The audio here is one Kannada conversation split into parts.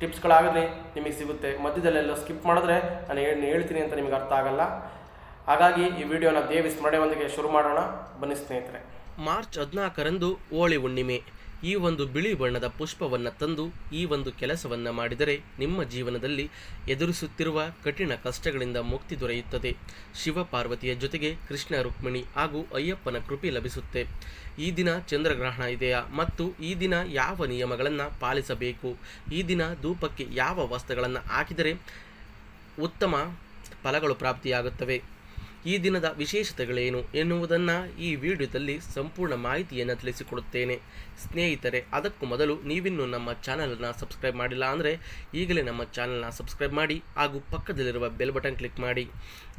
ಟಿಪ್ಸ್ಗಳಾಗಲಿ ನಿಮಗೆ ಸಿಗುತ್ತೆ. ಮಧ್ಯದಲ್ಲೆಲ್ಲ ಸ್ಕಿಪ್ ಮಾಡಿದ್ರೆ ನಾನು ಏನು ಹೇಳ್ತೀನಿ ಅಂತ ನಿಮಗೆ ಅರ್ಥ ಆಗಲ್ಲ. ಹಾಗಾಗಿ ಈ ವಿಡಿಯೋನ ದೇವಿ ಸ್ಮರಣೆಯೊಂದಿಗೆ ಶುರು ಮಾಡೋಣ. ಬನ್ನಿ ಸ್ನೇಹಿತರೆ. ಮಾರ್ಚ್ ಹದಿನಾಲ್ಕರಂದು ಹೋಳಿ ಹುಣ್ಣಿಮೆ. ಈ ಒಂದು ಬಿಳಿ ಬಣ್ಣದ ಪುಷ್ಪವನ್ನು ತಂದು ಈ ಒಂದು ಕೆಲಸವನ್ನು ಮಾಡಿದರೆ ನಿಮ್ಮ ಜೀವನದಲ್ಲಿ ಎದುರಿಸುತ್ತಿರುವ ಕಠಿಣ ಕಷ್ಟಗಳಿಂದ ಮುಕ್ತಿ ದೊರೆಯುತ್ತದೆ. ಶಿವ ಪಾರ್ವತಿಯ ಜೊತೆಗೆ ಕೃಷ್ಣ ರುಕ್ಮಿಣಿ ಹಾಗೂ ಅಯ್ಯಪ್ಪನ ಕೃಪೆ ಲಭಿಸುತ್ತೆ. ಈ ದಿನ ಚಂದ್ರಗ್ರಹಣ ಇದೆಯಾ? ಮತ್ತು ಈ ದಿನ ಯಾವ ನಿಯಮಗಳನ್ನು ಪಾಲಿಸಬೇಕು? ಈ ದಿನ ಧೂಪಕ್ಕೆ ಯಾವ ವಸ್ತ್ರಗಳನ್ನು ಹಾಕಿದರೆ ಉತ್ತಮ ಫಲಗಳು ಪ್ರಾಪ್ತಿಯಾಗುತ್ತವೆ? ಈ ದಿನದ ವಿಶೇಷತೆಗಳೇನು ಎನ್ನುವುದನ್ನು ಈ ವಿಡಿಯೋದಲ್ಲಿ ಸಂಪೂರ್ಣ ಮಾಹಿತಿಯನ್ನು ತಿಳಿಸಿಕೊಡುತ್ತೇನೆ. ಸ್ನೇಹಿತರೆ, ಅದಕ್ಕೂ ಮೊದಲು ನೀವಿನ್ನೂ ನಮ್ಮ ಚಾನಲನ್ನು ಸಬ್ಸ್ಕ್ರೈಬ್ ಮಾಡಿಲ್ಲ ಅಂದರೆ ಈಗಲೇ ನಮ್ಮ ಚಾನಲ್ನ ಸಬ್ಸ್ಕ್ರೈಬ್ ಮಾಡಿ ಹಾಗೂ ಪಕ್ಕದಲ್ಲಿರುವ ಬೆಲ್ ಬಟನ್ ಕ್ಲಿಕ್ ಮಾಡಿ.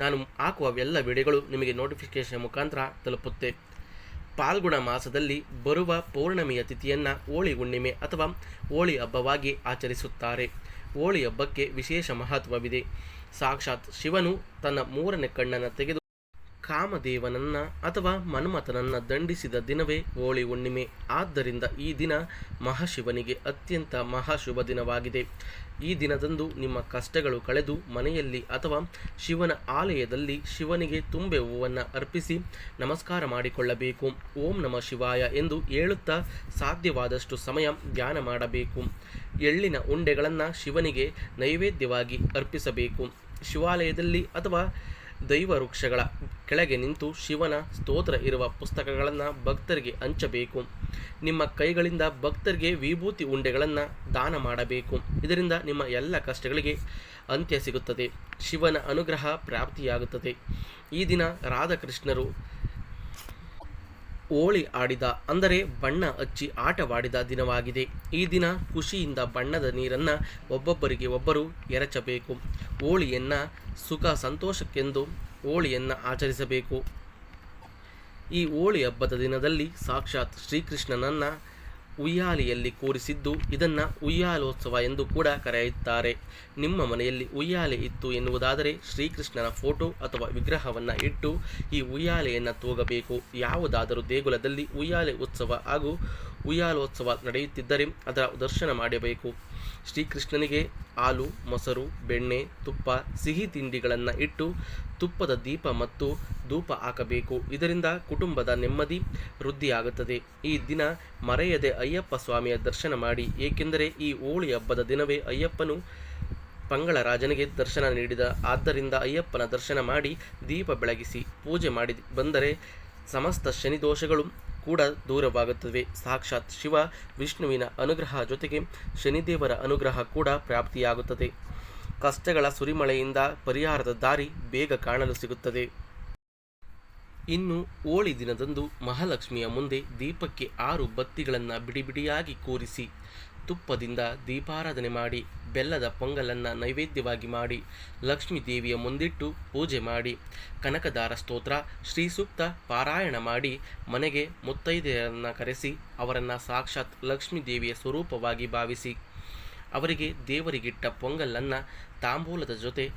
ನಾನು ಹಾಕುವ ಎಲ್ಲ ವಿಡಿಯೋಗಳು ನಿಮಗೆ ನೋಟಿಫಿಕೇಶನ್ ಮುಖಾಂತರ ತಲುಪುತ್ತೆ. ಪಾಲ್ಗುಣ ಮಾಸದಲ್ಲಿ ಬರುವ ಪೌರ್ಣಮಿಯ ತಿಥಿಯನ್ನು ಹೋಳಿ ಹುಣ್ಣಿಮೆ ಅಥವಾ ಹೋಳಿ ಹಬ್ಬವಾಗಿ ಆಚರಿಸುತ್ತಾರೆ. ಹೋಳಿ ಹಬ್ಬಕ್ಕೆ ವಿಶೇಷ ಮಹತ್ವವಿದೆ. ಸಾಕ್ಷಾತ್ ಶಿವನು ತನ್ನ ಮೂರನೇ ಕಣ್ಣನ್ನು ತೆಗೆದು ಕಾಮದೇವನನ್ನ ಅಥವಾ ಮನ್ಮಥನನ್ನ ದಂಡಿಸಿದ ದಿನವೇ ಹೋಳಿ ಹುಣ್ಣಿಮೆ. ಆದ್ದರಿಂದ ಈ ದಿನ ಮಹಾಶಿವನಿಗೆ ಅತ್ಯಂತ ಮಹಾಶುಭ ದಿನವಾಗಿದೆ. ಈ ದಿನದಂದು ನಿಮ್ಮ ಕಷ್ಟಗಳು ಕಳೆದು ಮನೆಯಲ್ಲಿ ಅಥವಾ ಶಿವನ ಆಲಯದಲ್ಲಿ ಶಿವನಿಗೆ ತುಂಬೆ ಹೂವನ್ನು ಅರ್ಪಿಸಿ ನಮಸ್ಕಾರ ಮಾಡಿಕೊಳ್ಳಬೇಕು. ಓಂ ನಮ ಶಿವಾಯ ಎಂದು ಹೇಳುತ್ತಾ ಸಾಧ್ಯವಾದಷ್ಟು ಸಮಯ ಧ್ಯಾನ ಮಾಡಬೇಕು. ಎಳ್ಳಿನ ಉಂಡೆಗಳನ್ನು ಶಿವನಿಗೆ ನೈವೇದ್ಯವಾಗಿ ಅರ್ಪಿಸಬೇಕು. ಶಿವಾಲಯದಲ್ಲಿ ಅಥವಾ ದೈವ ವೃಕ್ಷಗಳ ಕೆಳಗೆ ನಿಂತು ಶಿವನ ಸ್ತೋತ್ರ ಇರುವ ಪುಸ್ತಕಗಳನ್ನು ಭಕ್ತರಿಗೆ ಹಂಚಬೇಕು. ನಿಮ್ಮ ಕೈಗಳಿಂದ ಭಕ್ತರಿಗೆ ವಿಭೂತಿ ಉಂಡೆಗಳನ್ನು ದಾನ ಮಾಡಬೇಕು. ಇದರಿಂದ ನಿಮ್ಮ ಎಲ್ಲ ಕಷ್ಟಗಳಿಗೆ ಅಂತ್ಯ ಸಿಗುತ್ತದೆ. ಶಿವನ ಅನುಗ್ರಹ ಪ್ರಾಪ್ತಿಯಾಗುತ್ತದೆ. ಈ ದಿನ ರಾಧಾಕೃಷ್ಣರು ಹೋಳಿ ಆಡಿದ, ಅಂದರೆ ಬಣ್ಣ ಹಚ್ಚಿ ಆಟವಾಡಿದ ದಿನವಾಗಿದೆ. ಈ ದಿನ ಖುಷಿಯಿಂದ ಬಣ್ಣದ ನೀರನ್ನು ಒಬ್ಬೊಬ್ಬರಿಗೆ ಒಬ್ಬರು ಎರಚಬೇಕು. ಹೋಳಿಯನ್ನು ಸುಖ ಸಂತೋಷಕ್ಕೆಂದು ಹೋಳಿಯನ್ನು ಆಚರಿಸಬೇಕು. ಈ ಹೋಳಿ ಹಬ್ಬದ ದಿನದಲ್ಲಿ ಸಾಕ್ಷಾತ್ ಶ್ರೀಕೃಷ್ಣನನ್ನು ಉಯ್ಯಾಲೆಯಲ್ಲಿ ಕೂರಿಸಿದ್ದು ಇದನ್ನು ಉಯ್ಯಾಲೋತ್ಸವ ಎಂದು ಕೂಡ ಕರೆಯುತ್ತಾರೆ. ನಿಮ್ಮ ಮನೆಯಲ್ಲಿ ಉಯ್ಯಾಲೆ ಇತ್ತು ಎನ್ನುವುದಾದರೆ ಶ್ರೀಕೃಷ್ಣನ ಫೋಟೋ ಅಥವಾ ವಿಗ್ರಹವನ್ನು ಇಟ್ಟು ಈ ಉಯ್ಯಾಲೆಯನ್ನು ತೂಗಬೇಕು. ಯಾವುದಾದರೂ ದೇಗುಲದಲ್ಲಿ ಉಯ್ಯಾಲೆ ಉತ್ಸವ ಹಾಗೂ ಉಯ್ಯಾಲೋತ್ಸವ ನಡೆಯುತ್ತಿದ್ದರೆ ಅದರ ದರ್ಶನ ಮಾಡಬೇಕು. ಶ್ರೀಕೃಷ್ಣನಿಗೆ ಹಾಲು, ಮೊಸರು, ಬೆಣ್ಣೆ, ತುಪ್ಪ, ಸಿಹಿ ತಿಂಡಿಗಳನ್ನು ಇಟ್ಟು ತುಪ್ಪದ ದೀಪ ಮತ್ತು ಧೂಪ ಹಾಕಬೇಕು. ಇದರಿಂದ ಕುಟುಂಬದ ನೆಮ್ಮದಿ ವೃದ್ಧಿಯಾಗುತ್ತದೆ. ಈ ದಿನ ಮರೆಯದೆ ಅಯ್ಯಪ್ಪ ಸ್ವಾಮಿಯ ದರ್ಶನ ಮಾಡಿ. ಏಕೆಂದರೆ ಈ ಹೋಳಿ ಹಬ್ಬದ ದಿನವೇ ಅಯ್ಯಪ್ಪನು ಪಂಗಳ ರಾಜನಿಗೆ ದರ್ಶನ ನೀಡಿದ. ಆದ್ದರಿಂದ ಅಯ್ಯಪ್ಪನ ದರ್ಶನ ಮಾಡಿ ದೀಪ ಬೆಳಗಿಸಿ. ಪೂಜೆ ಮಾಡಿ ಬಂದರೆ ಸಮಸ್ತ ಶನಿದೋಷಗಳು ಕೂಡ ದೂರವಾಗುತ್ತವೆ ಸಾಕ್ಷಾತ್ ಶಿವ ವಿಷ್ಣುವಿನ ಅನುಗ್ರಹ ಜೊತೆಗೆ ಶನಿದೇವರ ಅನುಗ್ರಹ ಕೂಡ ಪ್ರಾಪ್ತಿಯಾಗುತ್ತದೆ. ಕಷ್ಟಗಳ ಸುರಿಮಳೆಯಿಂದ ಪರಿಹಾರದ ದಾರಿ ಬೇಗ ಕಾಣಲು ಸಿಗುತ್ತದೆ. ಇನ್ನು ಹೋಳಿ ದಿನದಂದು ಮಹಾಲಕ್ಷ್ಮಿಯ ಮುಂದೆ ದೀಪಕ್ಕೆ ಆರು ಬತ್ತಿಗಳನ್ನು ಬಿಡಿಬಿಡಿಯಾಗಿ ಕೂರಿಸಿ, ತುಪ್ಪದಿಂದ ದೀಪಾರಾಧನೆ ಮಾಡಿ, ಬೆಲ್ಲದ ಪೊಂಗಲನ್ನು ನೈವೇದ್ಯವಾಗಿ ಮಾಡಿ, ಲಕ್ಷ್ಮೀ ದೇವಿಯ ಮುಂದಿಟ್ಟು ಪೂಜೆ ಮಾಡಿ, ಕನಕದಾರ ಸ್ತೋತ್ರ ಶ್ರೀ ಸೂಕ್ತ ಪಾರಾಯಣ ಮಾಡಿ, ಮನೆಗೆ ಮುತ್ತೈದೆಯರನ್ನು ಕರೆಸಿ, ಅವರನ್ನು ಸಾಕ್ಷಾತ್ ಲಕ್ಷ್ಮೀ ದೇವಿಯ ಸ್ವರೂಪವಾಗಿ ಭಾವಿಸಿ, ಅವರಿಗೆ ದೇವರಿಗಿಟ್ಟ ಪೊಂಗಲನ್ನು ತಾಂಬೂಲದ ಜೊತೆ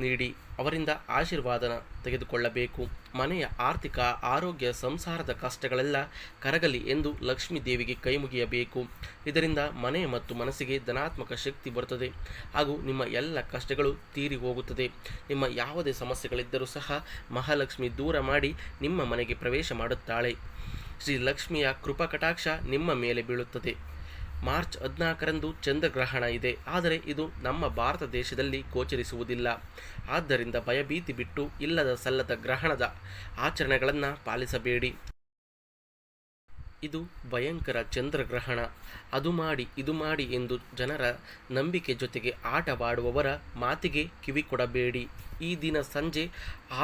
ನೀಡಿ, ಅವರಿಂದ ಆಶೀರ್ವಾದನ ತೆಗೆದುಕೊಳ್ಳಬೇಕು. ಮನೆಯ ಆರ್ಥಿಕ, ಆರೋಗ್ಯ, ಸಂಸಾರದ ಕಷ್ಟಗಳೆಲ್ಲ ಕರಗಲಿ ಎಂದು ಲಕ್ಷ್ಮೀ ದೇವಿಗೆ ಕೈಮುಗಿಯಬೇಕು ಇದರಿಂದ ಮನೆ ಮತ್ತು ಮನಸ್ಸಿಗೆ ಧನಾತ್ಮಕ ಶಕ್ತಿ ಬರುತ್ತದೆ. ಹಾಗೂ ನಿಮ್ಮ ಎಲ್ಲ ಕಷ್ಟಗಳು ತೀರಿ ಹೋಗುತ್ತದೆ. ನಿಮ್ಮ ಯಾವುದೇ ಸಮಸ್ಯೆಗಳಿದ್ದರೂ ಸಹ ಮಹಾಲಕ್ಷ್ಮಿ ದೂರ ಮಾಡಿ ನಿಮ್ಮ ಮನೆಗೆ ಪ್ರವೇಶ ಮಾಡುತ್ತಾಳೆ. ಶ್ರೀ ಲಕ್ಷ್ಮಿಯ ಕೃಪಾ ಕಟಾಕ್ಷ ನಿಮ್ಮ ಮೇಲೆ ಬೀಳುತ್ತದೆ. ಮಾರ್ಚ್ ಹದಿನಾಲ್ಕರಂದು ಚಂದ್ರಗ್ರಹಣ ಇದೆ. ಆದರೆ ಇದು ನಮ್ಮ ಭಾರತ ದೇಶದಲ್ಲಿ ಗೋಚರಿಸುವುದಿಲ್ಲ. ಆದ್ದರಿಂದ ಭಯಭೀತಿ ಬಿಟ್ಟು ಇಲ್ಲದ ಸಲ್ಲದ ಗ್ರಹಣದ ಆಚರಣೆಗಳನ್ನು ಪಾಲಿಸಬೇಡಿ. ಇದು ಭಯಂಕರ ಚಂದ್ರಗ್ರಹಣ. ಅದು ಮಾಡಿ, ಇದು ಮಾಡಿ ಎಂದು ಜನರ ನಂಬಿಕೆ ಜೊತೆಗೆ ಆಟವಾಡುವವರ ಮಾತಿಗೆ ಕಿವಿ ಕೊಡಬೇಡಿ. ಈ ದಿನ ಸಂಜೆ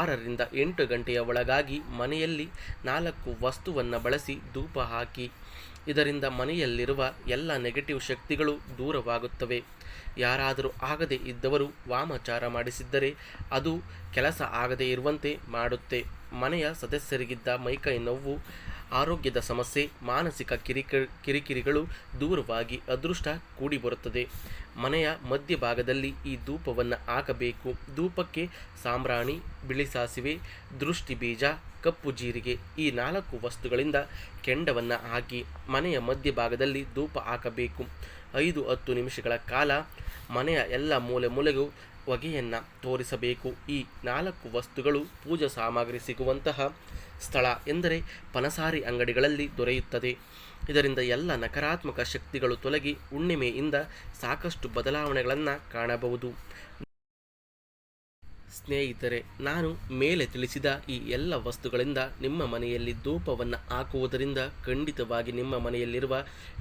ಆರರಿಂದ ಎಂಟು ಗಂಟೆಯ ಒಳಗಾಗಿ ಮನೆಯಲ್ಲಿ ನಾಲ್ಕು ವಸ್ತುವನ್ನು ಬಳಸಿ ಧೂಪ ಹಾಕಿ. ಇದರಿಂದ ಮನೆಯಲ್ಲಿರುವ ಎಲ್ಲ ನೆಗೆಟಿವ್ ಶಕ್ತಿಗಳು ದೂರವಾಗುತ್ತವೆ. ಯಾರಾದರೂ ಆಗದೇ ಇದ್ದವರು ವಾಮಚಾರ ಮಾಡಿಸಿದ್ದರೆ ಅದು ಕೆಲಸ ಆಗದೇ ಇರುವಂತೆ ಮಾಡುತ್ತೆ. ಮನೆಯ ಸದಸ್ಯರಿಗಿದ್ದ ಮೈಕೈ ನೋವು ಆರೋಗ್ಯದ ಸಮಸ್ಯೆ, ಮಾನಸಿಕ ಕಿರಿಕಿರಿ, ಕಿರಿಕಿರಿಗಳು ದೂರವಾಗಿ ಅದೃಷ್ಟ ಕೂಡಿ ಬರುತ್ತದೆ ಮನೆಯ ಮಧ್ಯಭಾಗದಲ್ಲಿ ಈ ಧೂಪವನ್ನು ಹಾಕಬೇಕು. ಧೂಪಕ್ಕೆ ಸಾಂಬ್ರಾಣಿ, ಬಿಳಿ ಸಾಸಿವೆ, ದೃಷ್ಟಿ ಬೀಜ, ಕಪ್ಪು ಜೀರಿಗೆ ಈ ನಾಲ್ಕು ವಸ್ತುಗಳಿಂದ ಕೆಂಡವನ್ನು ಹಾಕಿ ಮನೆಯ ಮಧ್ಯಭಾಗದಲ್ಲಿ ಧೂಪ ಹಾಕಬೇಕು. ಐದು, ಹತ್ತು ನಿಮಿಷಗಳ ಕಾಲ ಮನೆಯ ಎಲ್ಲ ಮೂಲೆ ಮೂಲೆಗೂ ಹೊಗೆಯನ್ನು ತೋರಿಸಬೇಕು. ಈ ನಾಲ್ಕು ವಸ್ತುಗಳು ಪೂಜಾ ಸಾಮಗ್ರಿ ಸಿಗುವಂತಹ ಸ್ಥಳ ಎಂದರೆ ಪನಸಾರಿ ಅಂಗಡಿಗಳಲ್ಲಿ ದೊರೆಯುತ್ತದೆ. ಇದರಿಂದ ಎಲ್ಲ ನಕಾರಾತ್ಮಕ ಶಕ್ತಿಗಳು ತೊಲಗಿ ಹುಣ್ಣಿಮೆಯಿಂದ ಸಾಕಷ್ಟು ಬದಲಾವಣೆಗಳನ್ನು ಕಾಣಬಹುದು. ಸ್ನೇಹಿತರೆ, ನಾನು ಮೇಲೆ ತಿಳಿಸಿದ ಈ ಎಲ್ಲ ವಸ್ತುಗಳಿಂದ ನಿಮ್ಮ ಮನೆಯಲ್ಲಿ ಧೂಪವನ್ನು ಹಾಕುವುದರಿಂದ ಖಂಡಿತವಾಗಿ ನಿಮ್ಮ ಮನೆಯಲ್ಲಿರುವ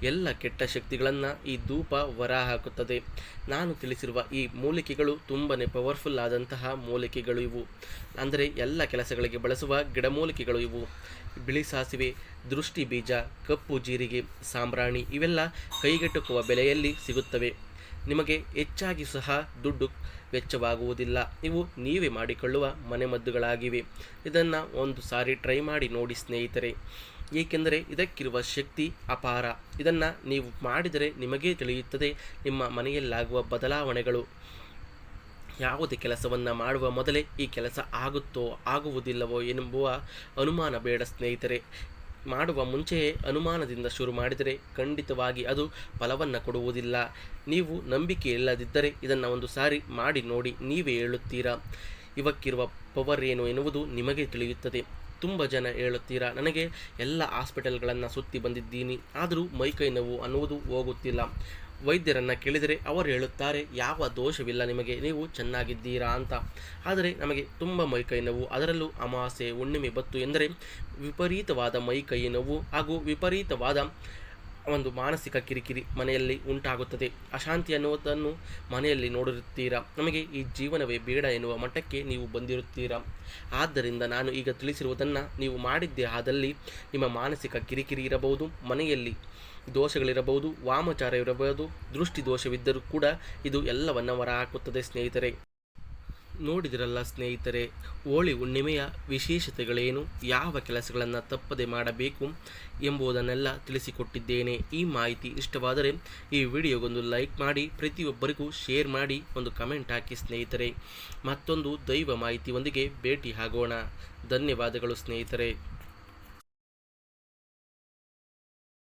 ಎಲ್ಲ ಕೆಟ್ಟ ಶಕ್ತಿಗಳನ್ನು ಈ ಧೂಪ ಹೊರ ಹಾಕುತ್ತದೆ ನಾನು ತಿಳಿಸಿರುವ ಈ ಮೂಲಿಕೆಗಳು ತುಂಬಾ ಪವರ್ಫುಲ್ ಆದಂತಹ ಮೂಲಿಕೆಗಳು ಇವು. ಅಂದರೆ ಎಲ್ಲ ಕೆಲಸಗಳಿಗೆ ಬಳಸುವ ಗಿಡಮೂಲಿಕೆಗಳು ಇವು. ಬಿಳಿ ಸಾಸಿವೆ, ದೃಷ್ಟಿ ಬೀಜ, ಕಪ್ಪು ಜೀರಿಗೆ, ಸಾಂಬ್ರಾಣಿ ಇವೆಲ್ಲ ಕೈಗೆಟುಕುವ ಬೆಲೆಯಲ್ಲಿ ಸಿಗುತ್ತವೆ. ನಿಮಗೆ ಹೆಚ್ಚಾಗಿ ಸಹ ದುಡ್ಡು ವೆಚ್ಚವಾಗುವುದಿಲ್ಲ. ಇವು ನೀವೇ ಮಾಡಿಕೊಳ್ಳುವ ಮನೆಮದ್ದುಗಳಾಗಿವೆ. ಇದನ್ನು ಒಂದು ಸಾರಿ ಟ್ರೈ ಮಾಡಿ ನೋಡಿ ಸ್ನೇಹಿತರೆ. ಏಕೆಂದರೆ ಇದಕ್ಕಿರುವ ಶಕ್ತಿ ಅಪಾರ. ಇದನ್ನು ನೀವು ಮಾಡಿದರೆ ನಿಮಗೇ ತಿಳಿಯುತ್ತದೆ ನಿಮ್ಮ ಮನೆಯಲ್ಲಾಗುವ ಬದಲಾವಣೆಗಳು. ಯಾವುದೇ ಕೆಲಸವನ್ನು ಮಾಡುವ ಮೊದಲೇ ಈ ಕೆಲಸ ಆಗುತ್ತೋ, ಆಗುವುದಿಲ್ಲವೋ ಎಂಬುವ ಅನುಮಾನ ಬೇಡ ಸ್ನೇಹಿತರೆ. ಮಾಡುವ ಮುಂಚೆಯೇ ಅನುಮಾನದಿಂದ ಶುರು ಮಾಡಿದರೆ ಖಂಡಿತವಾಗಿ ಅದು ಫಲವನ್ನು ಕೊಡುವುದಿಲ್ಲ. ನೀವು ನಂಬಿಕೆ ಇಲ್ಲದಿದ್ದರೆ ಇದನ್ನು ಒಂದು ಸಾರಿ ಮಾಡಿ ನೋಡಿ ನೀವೇ ಹೇಳುತ್ತೀರಾ? ಇವಕ್ಕಿರುವ ಪವರ್ ಏನು ಎನ್ನುವುದು ನಿಮಗೆ ತಿಳಿಯುತ್ತದೆ. ತುಂಬ ಜನ ಹೇಳುತ್ತೀರಾ, ನನಗೆ ಎಲ್ಲ ಹಾಸ್ಪಿಟಲ್ಗಳನ್ನು ಸುತ್ತಿ ಬಂದಿದ್ದೀನಿ. ಆದರೂ ಮೈಕೈ ನೋವು ಅನ್ನುವುದು ಹೋಗುತ್ತಿಲ್ಲ. ವೈದ್ಯರನ್ನು ಕೇಳಿದರೆ ಅವರು ಹೇಳುತ್ತಾರೆ, ಯಾವ ದೋಷವಿಲ್ಲ ನಿಮಗೆ, ನೀವು ಚೆನ್ನಾಗಿದ್ದೀರಾ ಅಂತ. ಆದರೆ ನಮಗೆ ತುಂಬ ಮೈಕೈ ನೋವು, ಅದರಲ್ಲೂ ಅಮಾಸೆ, ಹುಣ್ಣಿಮೆ, ಬತ್ತು ಎಂದರೆ ವಿಪರೀತವಾದ ಮೈಕೈ ನೋವು ಹಾಗೂ ವಿಪರೀತವಾದ ಒಂದು ಮಾನಸಿಕ ಕಿರಿಕಿರಿ ಮನೆಯಲ್ಲಿ ಉಂಟಾಗುತ್ತದೆ. ಅಶಾಂತಿ ಅನ್ನುವುದನ್ನು ಮನೆಯಲ್ಲಿ ನೋಡಿರುತ್ತೀರಾ? ನಮಗೆ ಈ ಜೀವನವೇ ಬೇಡ ಎನ್ನುವ ಮಟ್ಟಕ್ಕೆ ನೀವು ಬಂದಿರುತ್ತೀರಾ? ಆದ್ದರಿಂದ ನಾನು ಈಗ ತಿಳಿಸಿರುವುದನ್ನು ನೀವು ಮಾಡಿದ್ದೇ ಆದಲ್ಲಿ ನಿಮ್ಮ ಮಾನಸಿಕ ಕಿರಿಕಿರಿ ಇರಬಹುದು, ಮನೆಯಲ್ಲಿ ದೋಷಗಳಿರಬಹುದು ವಾಮಚಾರ ಇರಬಹುದು ದೃಷ್ಟಿ ದೋಷವಿದ್ದರೂ ಕೂಡ ಇದು ಎಲ್ಲವನ್ನು ಹೊರ ಹಾಕುತ್ತದೆ ಸ್ನೇಹಿತರೆ. ನೋಡಿದಿರಲ್ಲ ಸ್ನೇಹಿತರೆ, ಹೋಳಿ ಹುಣ್ಣಿಮೆಯ ವಿಶೇಷತೆಗಳೇನು, ಯಾವ ಕೆಲಸಗಳನ್ನು ತಪ್ಪದೆ ಮಾಡಬೇಕು ಎಂಬುದನ್ನೆಲ್ಲ ತಿಳಿಸಿಕೊಟ್ಟಿದ್ದೇನೆ. ಈ ಮಾಹಿತಿ ಇಷ್ಟವಾದರೆ ಈ ವಿಡಿಯೋಗೊಂದು ಲೈಕ್ ಮಾಡಿ, ಪ್ರತಿಯೊಬ್ಬರಿಗೂ ಶೇರ್ ಮಾಡಿ, ಒಂದು ಕಮೆಂಟ್ ಹಾಕಿ ಸ್ನೇಹಿತರೆ. ಮತ್ತೊಂದು ದೈವ ಮಾಹಿತಿಯೊಂದಿಗೆ ಭೇಟಿ ಆಗೋಣ. ಧನ್ಯವಾದಗಳು ಸ್ನೇಹಿತರೆ.